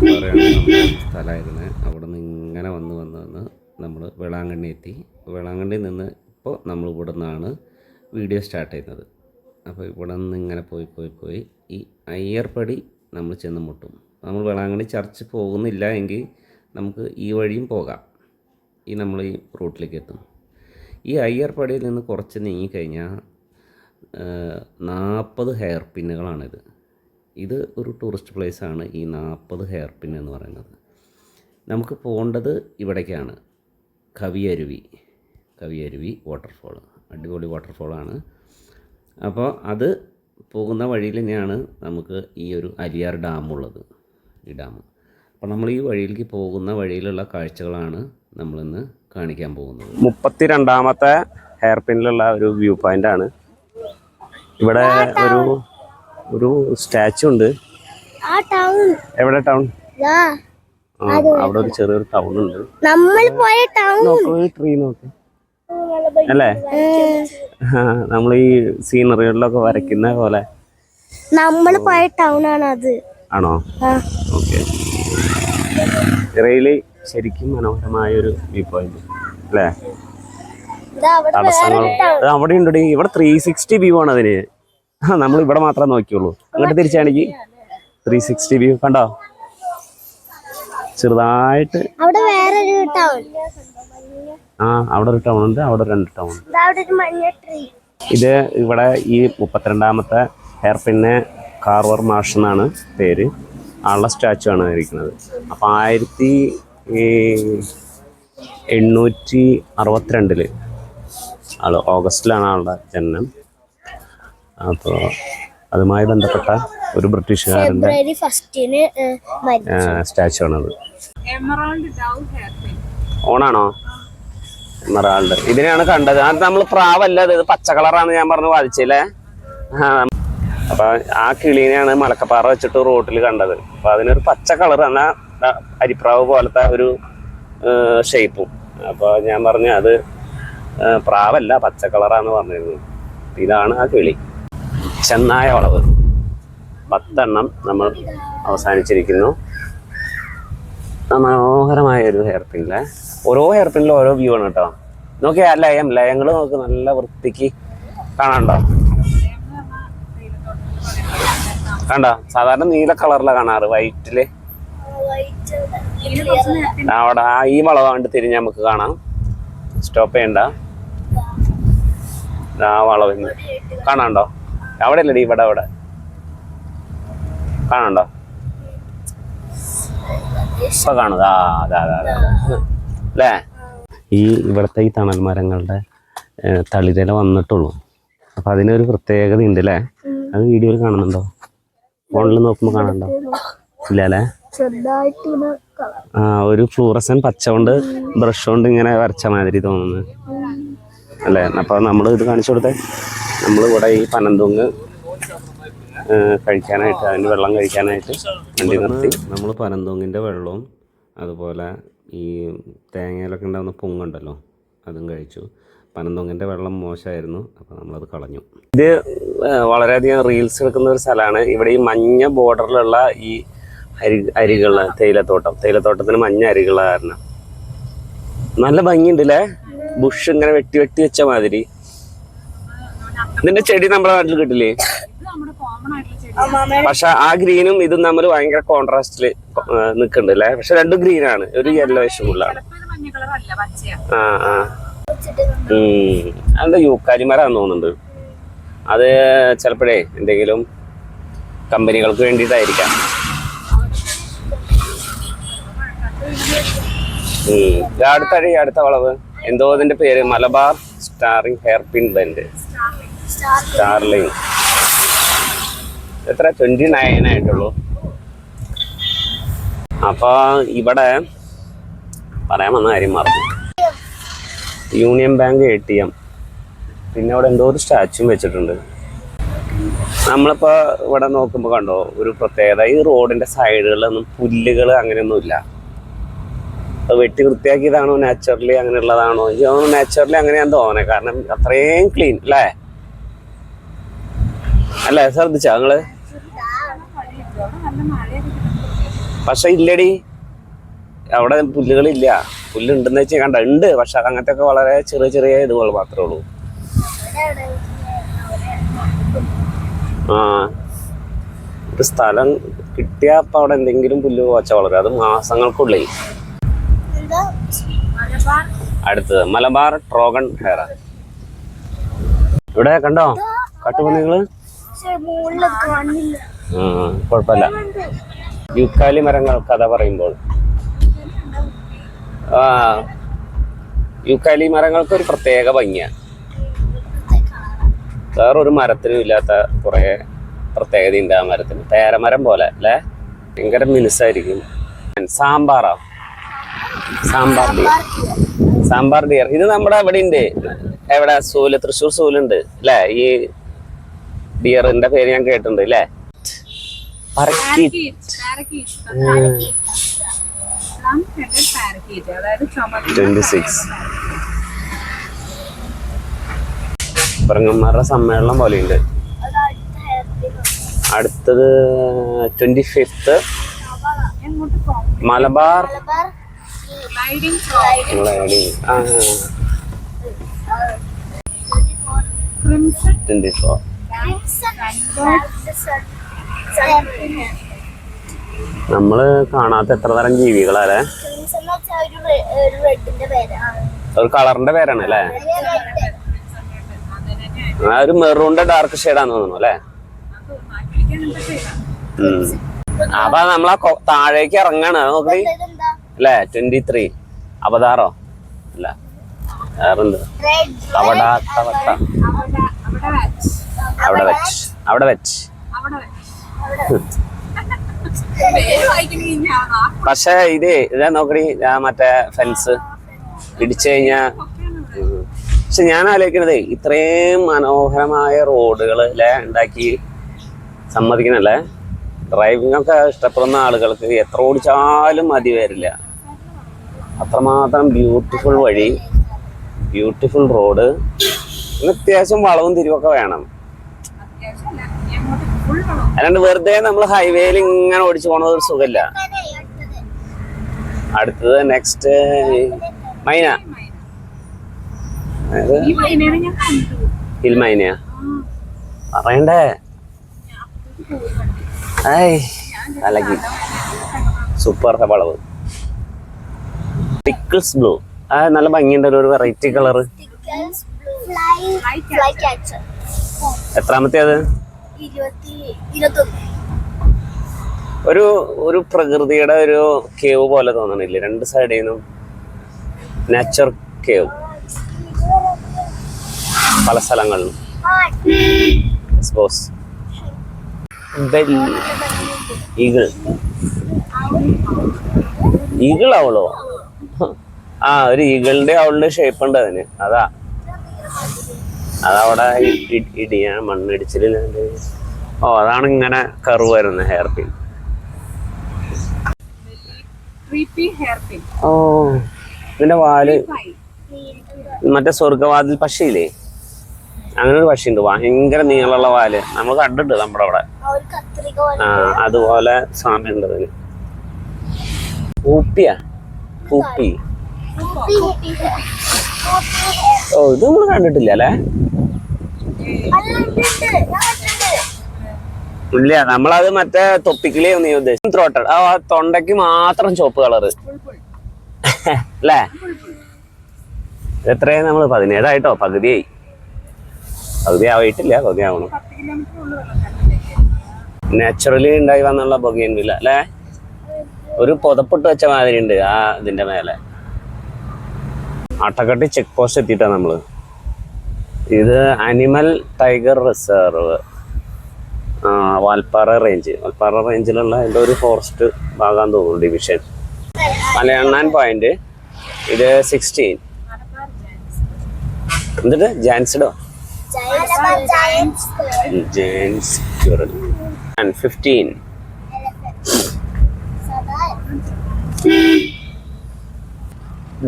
പറയുകയാണ് നമ്മുടെ സ്ഥലമായിരുന്നത് അവിടെ നിന്ന് ഇങ്ങനെ വന്ന് വന്ന് വന്ന് നമ്മൾ വേളാങ്കണ്ണി എത്തി. വേളാങ്കണ്ണിയിൽ നിന്ന് ഇപ്പോൾ നമ്മൾ ഇവിടെ നിന്നാണ് വീഡിയോ സ്റ്റാർട്ട് ചെയ്യുന്നത്. അപ്പോൾ ഇവിടെ നിന്ന് ഇങ്ങനെ പോയി പോയി പോയി ഈ അയ്യർപ്പടി നമ്മൾ ചെന്ന് മുട്ടും. നമ്മൾ വേളാങ്കണ്ണി ചർച്ച് പോകുന്നില്ല എങ്കിൽ നമുക്ക് ഈ വഴിയും പോകാം. ഈ നമ്മൾ ഈ റൂട്ടിലേക്ക് എത്തും. ഈ അയ്യർപ്പടിയിൽ നിന്ന് കുറച്ച് നീങ്ങിക്കഴിഞ്ഞാൽ നാൽപ്പത് ഹെയർ പിന്നുകളാണിത്. ഇത് ഒരു ടൂറിസ്റ്റ് പ്ലേസാണ് ഈ നാൽപ്പത് ഹെയർ പിൻ എന്ന് പറയുന്നത്. നമുക്ക് പോകേണ്ടത് ഇവിടേക്കാണ്. കവിയരുവി. കവിയരുവി വാട്ടർഫോൾ അടിപൊളി വാട്ടർഫോളാണ് അപ്പോൾ അത് പോകുന്ന വഴിയിൽ തന്നെയാണ് നമുക്ക് ഈ ഒരു അരിയാർ ഡാമുള്ളത് ഈ ഡാം അപ്പോൾ നമ്മൾ ഈ വഴിയിലേക്ക് പോകുന്ന വഴിയിലുള്ള കാഴ്ചകളാണ് നമ്മളിന്ന് കാണിക്കാൻ പോകുന്നത്. മുപ്പത്തി രണ്ടാമത്തെ ഹെയർ പിന്നിലുള്ള ഒരു വ്യൂ പോയിന്റ് ആണ്. ഇവിടെ ഒരു ഒരു സ്റ്റാച്ചു ഉണ്ട്. എവിടെ ടൗൺ? അവിടെ ഒരു ചെറിയൊരു ടൗൺ ഉണ്ട്. നമ്മൾ പോയ ടൗൺ. ട്രീ നോക്ക്. അല്ലേ? നമ്മൾ ഈ സീനറികളിലൊക്കെ വരയ്ക്കുന്ന പോലെ. നമ്മൾ പോയ ടൗൺ ആണ് അത്. ആണോ. ഓക്കെ. ചിറയിൽ ശരിക്കും മനോഹരമായ ഒരു വ്യൂ പോയിന്റ് അല്ലേ? തടസ്സങ്ങൾ. അവിടെ ഉണ്ടടി. ഇവിടെ ത്രീ സിക്സ്റ്റി വ്യൂ ആണ് അതിന്. ആ നമ്മൾ ഇവിടെ മാത്രമേ നോക്കിയുള്ളൂ. അങ്ങോട്ട് തിരിച്ചാണെങ്കിൽ ത്രീ സിക്സ്റ്റി വ്യൂ കണ്ടോ? ചെറുതായിട്ട് ആ അവിടെ ഒരു ടൗൺ ഉണ്ട് അവിടെ രണ്ട് ടൗൺ ഇത് ഇവിടെ ഈ മുപ്പത്തിരണ്ടാമത്തെ ഹെയർ പിന്നെ കാർവർ മാഷ് എന്നാണ് പേര്. ആളുടെ സ്റ്റാച്ചു ആണ് ഇരിക്കുന്നത്. അപ്പം ആയിരത്തി എണ്ണൂറ്റി അറുപത്തിരണ്ടിൽ ആൾ ഓഗസ്റ്റിലാണ് ആളുടെ ജനനം. അപ്പോൾ അതുമായി ബന്ധപ്പെട്ട ഒരു ബ്രിട്ടീഷുകാരന്റെ സ്റ്റാച്ചു ആണത് എമറാൾഡ് ഡവ് ഹെയർ പിൻ ഓണാണോ? എമറാൾഡ്. ഇതിനെയാണ് കണ്ടത്. അത് നമ്മൾ പ്രാവല്ല ഇത് പച്ച കളറാണ് ഞാൻ പറഞ്ഞു വാദിച്ചില്ലേ അപ്പോൾ അപ്പൊ ആ കിളീനെയാണ് മലക്കപ്പാറ വെച്ചിട്ട് റോട്ടിൽ കണ്ടത്. അപ്പൊ അതിനൊരു പച്ച കളർ എന്നാ അരിപ്രാവ് പോലത്തെ ഒരു ഷേപ്പും. അപ്പോൾ ഞാൻ പറഞ്ഞു അത് പ്രാവല്ല പച്ച കളറാന്ന് പറഞ്ഞിരുന്നു. ഇതാണ് ആ കിളി. ചെന്നായ വളവ് പത്തെണ്ണം നമ്മൾ അവസാനിച്ചിരിക്കുന്നു. മനോഹരമായ ഒരു ഹെയർ പിന്നിലെ ഓരോ ഹെയർ പിന്നിലും ഓരോ വ്യൂ ആണ് കേട്ടോ. നോക്കിയാ ലയം ലയങ്ങൾ നമുക്ക് നല്ല വൃത്തിക്ക് കാണാണ്ടോ കണ്ട? സാധാരണ നീല കളറിലാണ് കാണാറ് വൈറ്റിൽ അവിടെ ആ ഈ കണ്ട് തിരിഞ്ഞ് നമുക്ക് കാണാം. സ്റ്റോപ്പ് ചെയ്യണ്ട. ആ വളവിന്. കാണാണ്ടോ അവിടെ അല്ലടി ഇവിടെ. അവിടെ കാണണ്ടോ ഇപ്പൊ കാണുന്നത്. ആ അതാ അതാ അതാ. അല്ലേ? ഈ ഇവിടുത്തെ ഈ തണൽ മരങ്ങളുടെ തളിതല വന്നിട്ടുള്ളൂ. അപ്പൊ അതിനൊരു പ്രത്യേകത ഉണ്ട് അല്ലേ? അത് വീഡിയോയിൽ കാണുന്നുണ്ടോ? ഫോണിൽ നോക്കുമ്പോൾ കാണണ്ടോ ഇല്ല അല്ലേ? ആ ഒരു ഫ്ലൂറസൻ പച്ച കൊണ്ട് ബ്രഷ് കൊണ്ട് ഇങ്ങനെ വരച്ച മാതിരി തോന്നുന്നു. അല്ലേ? അപ്പോൾ നമ്മൾ ഇത് കാണിച്ചു കൊടുത്തേ. നമ്മൾ ഇവിടെ ഈ പനന്തുങ്ങ് കഴിക്കാനായിട്ട് അതിന് വെള്ളം കഴിക്കാനായിട്ട് വണ്ടി നിർത്തി. നമ്മൾ പനന്തുങ്ങിന്റെ വെള്ളവും അതുപോലെ ഈ തേങ്ങയിലൊക്കെ ഉണ്ടാകുന്ന പൊങ്ങുണ്ടല്ലോ അതും കഴിച്ചു. പനന്തുങ്ങിന്റെ വെള്ളം മോശമായിരുന്നു അപ്പോൾ നമ്മളത് കളഞ്ഞു. ഇത് വളരെയധികം റീൽസ് എടുക്കുന്ന ഒരു സ്ഥലമാണ്. ഇവിടെ ഈ മഞ്ഞ ബോർഡറിലുള്ള ഈ അരി അരികൾ തേയിലത്തോട്ടം. തേയിലത്തോട്ടത്തിന് മഞ്ഞ അരികള കാരണം. നല്ല ഭംഗിയുണ്ട് അല്ലേ ബുഷ് ഇങ്ങനെ വെട്ടി വെട്ടി വെച്ച മാതിരി. ഇതിന്റെ ചെടി നമ്മുടെ നാട്ടിൽ കിട്ടില്ലേ? പക്ഷെ ആ ഗ്രീനും ഇതും തമ്മിൽ ഭയങ്കര കോൺട്രാസ്റ്റിൽ നിക്കുന്നുണ്ട് അല്ലേ? പക്ഷെ രണ്ടും ഗ്രീൻ ആണ്. ഒരു യെല്ലോ വിഷമുള്ളതാണ് ആ ആ. അതെന്താ യൂക്കാലിമരാന്ന് തോന്നുന്നുണ്ട്. അത് ചിലപ്പോഴേ എന്തെങ്കിലും കമ്പനികൾക്ക് വേണ്ടിയിട്ടായിരിക്കാം. ഉം. ഇത് അടുത്ത അടി അടുത്ത വളവ്. എന്തോ അതിന്റെ പേര്? Malabar starling hairpin bend. Starling. എത്ര? ട്വന്റി നയൻ ആയിട്ടുള്ളൂ. അപ്പൊ ഇവിടെ പറയാൻ വന്ന കാര്യം മറന്നു. Union bank A T M. പിന്നെ അവിടെ എന്തോ ഒരു സ്റ്റാച്ചും വെച്ചിട്ടുണ്ട്. നമ്മളിപ്പോൾ ഇവിടെ നോക്കുമ്പോൾ കണ്ടോ ഒരു പ്രത്യേകത. ഈ റോഡിന്റെ സൈഡുകളിലൊന്നും പുല്ലുകൾ അങ്ങനെയൊന്നുമില്ല. വെട്ടി വൃത്തിയാക്കിയതാണോ നാച്ചുറലി അങ്ങനെയുള്ളതാണോ? എനിക്ക് തോന്നുന്നു നാച്ചുറലി അങ്ങനെയാന്ന് തോന്നണേ. കാരണം അത്രയും ക്ലീൻ അല്ലേ? അല്ലേ ശ്രദ്ധിച്ചോ നിങ്ങൾ? പക്ഷെ ഇല്ലടി. അവിടെ പുല്ലുകളില്ല. പുല്ലുണ്ടെന്ന് വെച്ചാൽ കണ്ട? ഉണ്ട്. പക്ഷെ അങ്ങനത്തെ ഒക്കെ വളരെ ചെറിയ ചെറിയ ഇതുകൾ മാത്രമേ ഉള്ളൂ. ആ. ഒരു സ്ഥലം കിട്ടിയപ്പോ അവിടെ എന്തെങ്കിലും പുല്ല് പോച്ച വളരെ. അത് മാസങ്ങൾക്കുള്ളേ എന്താ മലബാർ അടുത്തത് മലബാർ ട്രോഗൺ ഹെയർ ഇവിടെ കണ്ടോ? കാട്ടുപന്നികൾ? കുഴപ്പമില്ല. യുക്കാലി മരങ്ങൾ കഥ പറയുമ്പോൾ. ആ യുക്കാലി മരങ്ങൾക്ക് ഒരു പ്രത്യേക ഭംഗിയാണ് വേറൊരു മരത്തിനും ഇല്ലാത്ത കുറേ പ്രത്യേകതയുണ്ട് ആ മരത്തിന്. പേരമരം പോലെ അല്ലേ? ഭയങ്കര മിനുസായിരിക്കും. സാമ്പാറാ. സാമ്പാർ ഡിയർ. സാമ്പാർ ഡിയർ. ഇത് നമ്മുടെ അവിടെ ഉണ്ട് എവിടെ? സൂൽ തൃശ്ശൂർ സൂലുണ്ട് അല്ലേ ഈ ഡിയറിന്റെ പേര് ഞാൻ കേട്ടിട്ടുണ്ട് അല്ലേ കുരങ്ങന്മാരുടെ സമ്മേളനം പോലെയുണ്ട്. അടുത്തത് ട്വന്റി ഫിഫ്ത്ത്. മലബാർ. നമ്മളെ കാണാത്ത എത്ര തരം ജീവികളല്ലേ? ക്രിംസൺ ഒരു കളറിന്റെ പേരാണ് അല്ലേ? ആ ഒരു മെറൂണിന്റെ ഡാർക്ക് ഷെയ്ഡാന്ന് തോന്നുന്നു അല്ലേ? അപ്പൊ നമ്മളാ താഴേക്ക് ഇറങ്ങാണ്. നോക്കി അല്ലേ? ട്വന്റി ത്രീ അവതാറോ? അല്ല. വേറെന്ത്? അവിടെ വെച്ച്. അവിടെ വെച്ച്. പക്ഷേ ഇത് ഇതാ നോക്കണി ഞാൻ മറ്റേ ഫെൻസ് ഇടിച്ചു കഴിഞ്ഞാ. പക്ഷെ ഞാൻ ആലോചിക്കണത് ഇത്രയും മനോഹരമായ റോഡുകൾ അല്ലേ ഉണ്ടാക്കി സമ്മതിക്കണല്ലേ? ഡ്രൈവിംഗ് ഒക്കെ ഇഷ്ടപ്പെടുന്ന ആളുകൾക്ക് എത്ര ഓടിച്ചാലും മതി വരില്ല. അത്രമാത്രം ബ്യൂട്ടിഫുൾ വഴി ബ്യൂട്ടിഫുൾ റോഡ് പിന്നെ അത്യാവശ്യം വളവും തിരിവൊക്കെ വേണം. അല്ലാണ്ട് വെറുതെ നമ്മൾ ഹൈവേയിൽ ഇങ്ങനെ ഓടിച്ചു പോണത് ഒരു സുഖമില്ല. അടുത്തത് നെക്സ്റ്റ് മൈന. ഹിൽ മൈനയാ. പറയണ്ടേ? ഐ അലക്കി സൂപ്പർ വളവ്. പിക്കിൾസ് ബ്ലൂ ആ നല്ല ഭംഗിയുണ്ട് ഒരു വെറൈറ്റി കളറ് എത്രാമത്തെ അത് ക്യാച്ചർ എത്രാമത്തേത്? ഒരു ഒരു പ്രകൃതിയുടെ ഒരു കേവ് പോലെ തോന്നണില്ലേ? രണ്ട് സൈഡിൽ നിന്നും നാച്ചർ കേവ് പല സ്ഥലങ്ങളിലും. Suppose eagle. ഈഗിൾ അവളോ? ആ ഒരു ഈഗിളിന്റെ അവളുടെ ഷേപ്പ് ഉണ്ട് അതിന്. അതാ. അതവിടെ ഇടിയാ മണ്ണിടിച്ചില്ലാണ്ട് ഓ അതാണ് ഇങ്ങനെ കറു വരുന്നത് ഹെയർ പിൻ ഓ ഇതിന്റെ വാൽ മറ്റേ സ്വർഗവാതിൽ പക്ഷിയില്ലേ? അങ്ങനെ ഒരു പക്ഷിയുണ്ട് ഭയങ്കര നീളമുള്ള വാൽ. നമ്മൾ കണ്ടിട്ട് നമ്മുടെ അവിടെ. ഒരു കത്രിക പോലെ. ആ അതുപോലെ സ്വാമി ഉണ്ട് അതിന്. പൂപ്പിയാ? ഊപ്പി ഓ ഇത് നമ്മൾ കണ്ടിട്ടില്ല അല്ലേ ഇല്ല നമ്മളത് മറ്റേ തൊപ്പിക്കിലേ നീ ഉദ്ദേശിച്ചു ത്രോട്ടഡ് ആ തൊണ്ടയ്ക്ക് മാത്രം ചുവപ്പ് കളറ് അല്ലേ എത്രയായി നമ്മൾ പതിനേഴായിട്ടോ പകുതിയായി പകുതി ആവായിട്ടില്ല പകുതി ആവണം നാച്ചുറലി ഉണ്ടായി വന്നുള്ള ബൊഗിയൻവില്ല അല്ലേ ഒരു പുതപ്പിട്ട് വെച്ച മാതിരി ഉണ്ട് ആ ഇതിന്റെ മേലെ അട്ടക്കട്ടി ചെക്ക് പോസ്റ്റ് എത്തിയിട്ടാ നമ്മൾ ഇത് animal tiger reserve Valparai range Valparai റേഞ്ചിലുള്ള എന്റെ ഒരു ഫോറസ്റ്റ് ഭാഗം തോന്നുന്നു ഡിവിഷൻ മലയണ്ണാൻ പോയിന്റ് ഇത് സിക്സ്റ്റീൻ ജാൻസ് എന്നിട്ട് ജാൻസിഡോ ആൻഡ് ഫിഫ്റ്റീൻ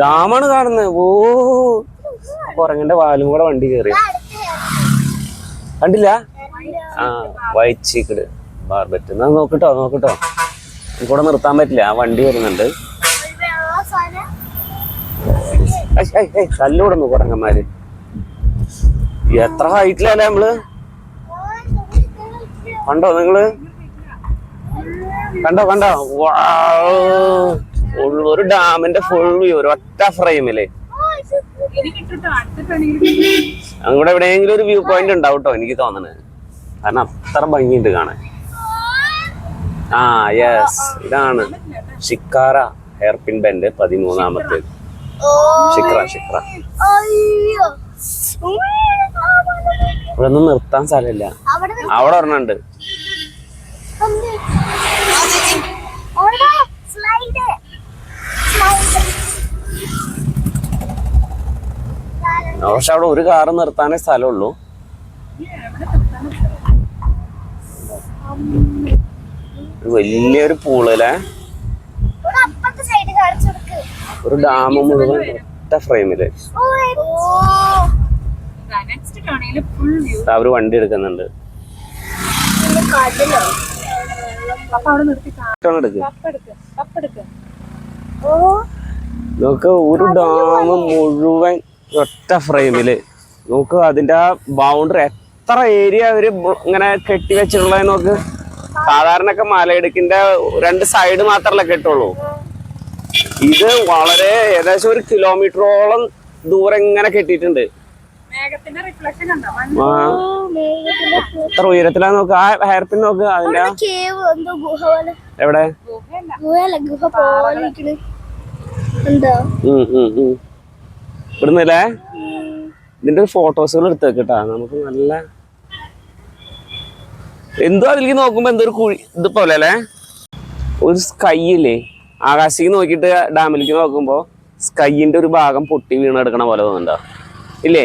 ഡാമാണ് കാണുന്നത്. ഓ. കുരങ്ങന്റെ വാലും കൂടെ വണ്ടി കയറി കണ്ടില്ല? ആ വൈച്ചിക്കട് ചീക്കട് ബാർബറ്റ്. എന്നാ നോക്കട്ടോ നോക്കട്ടോ. കൂടെ നിർത്താൻ പറ്റില്ല. ആ വണ്ടി വരുന്നുണ്ട്. തല്ലൂടുന്നു കുരങ്ങന്മാര് എത്ര ഹൈറ്റിലല്ലേ നമ്മൾ? കണ്ടോ നിങ്ങൾ? കണ്ടോ കണ്ടോ? വാവ്. ഒരു ഡാമിന്റെ ഫുൾ വ്യൂ ഒരു ഒറ്റ ഫ്രെയിമിൽ അങ്ങോട്ട് എവിടെയെങ്കിലും ഒരു വ്യൂ പോയിന്റ് ഉണ്ടാവും കേട്ടോ എനിക്ക് തോന്നണ്. കാരണം അത്ര ഭംഗിയുണ്ട് കാണാൻ. ആ യെസ് ഇതാണ് ഷിക്കാര ഹെയർപിൻ ബെൻഡ് പതിമൂന്നാമത്തെ. ഷിക്ര അയ്യോ ഇവിടെ ഒന്നും നിർത്താൻ സ്ഥലമില്ല. അവിടെ ഒരെണ്ണുണ്ട്. പക്ഷെ അവിടെ ഒരു കാറ് നിർത്താനേ സ്ഥലമുള്ളൂ. ഒരു വലിയൊരു പൂളല്ലേ? ഒരു ഡാമ മുഴുവൻ ഒറ്റ ഫ്രെയിമിൽ. ഓ നെക്സ്റ്റ് ടേണിൽ ഫുൾ വ്യൂ അവർ വണ്ടി എടുക്കുന്നുണ്ട്. നോക്ക് ഒരു ഡാം മുഴുവൻ ഒറ്റ ഫ്രെയിമിൽ. നോക്ക് അതിന്റെ ആ ബൗണ്ടറി എത്ര ഏരിയ അവർ ഇങ്ങനെ കെട്ടി വെച്ചിട്ടുള്ളത് നോക്ക്. സാധാരണയൊക്കെ മലയിടുക്കിന്റെ രണ്ട് സൈഡ് മാത്രമല്ല കെട്ടുള്ളൂ. ഇത് വളരെ ഏകദേശം ഒരു കിലോമീറ്ററോളം ദൂരം ഇങ്ങനെ കെട്ടിയിട്ടുണ്ട്. എത്ര ഉയരത്തിലാ നോക്ക്? ആ ഹെയർ പിൻ നോക്ക് അതിന്റെ. എവിടെ കേവ് എന്തോ ഗുഹ പോലെ. എവിടെ? ഇവിടുന്നല്ലേ? ഇതിന്റെ ഫോട്ടോസുകൾ എടുത്തേക്ക് നമുക്ക് നല്ല എന്തോ അതിലേക്ക് നോക്കുമ്പോ എന്തോ ഒരു കുഴി ഇത് പോലെ അല്ലേ? ഒരു സ്കൈ ഇല്ലേ? ആകാശത്തേക്ക് നോക്കിയിട്ട് ഡാമിലേക്ക് നോക്കുമ്പോ സ്കൈയിന്റെ ഒരു ഭാഗം പൊട്ടി വീണെടുക്കണ പോലെ തോന്നുന്നുണ്ടോ? ഇല്ലേ?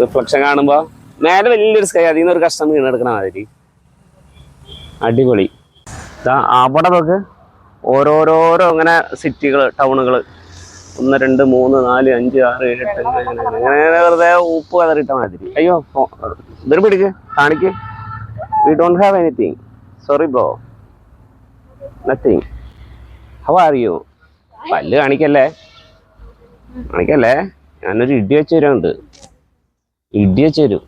റിഫ്ലക്ഷൻ കാണുമ്പോ നേരെ വലിയൊരു സ്കൈ അതിൽ നിന്ന് ഒരു കഷ്ണം വീണെടുക്കണ മാതിരി. അടിപൊളി. അവിടെ നോക്ക്. ഓരോരോരോ അങ്ങനെ സിറ്റികൾ ടൗണുകൾ ഒന്ന് രണ്ട് മൂന്ന് നാല് അഞ്ച് ആറ് ഏഴ് എട്ട് അങ്ങനെ വെറുതെ ഉപ്പ് കളറിട്ട മാതിരി അയ്യോ ഇതൊരു പിടിക്ക്. കാണിക്ക്. We don't have anything sorry ബോ നത്തിങ് ഹൗ ആർ യു പല്ല് കാണിക്കല്ലേ? കാണിക്കല്ലേ? ഞാനൊരു ഇടി വെച്ച് തരുന്നുണ്ട് ഇടി വെച്ച് തരും.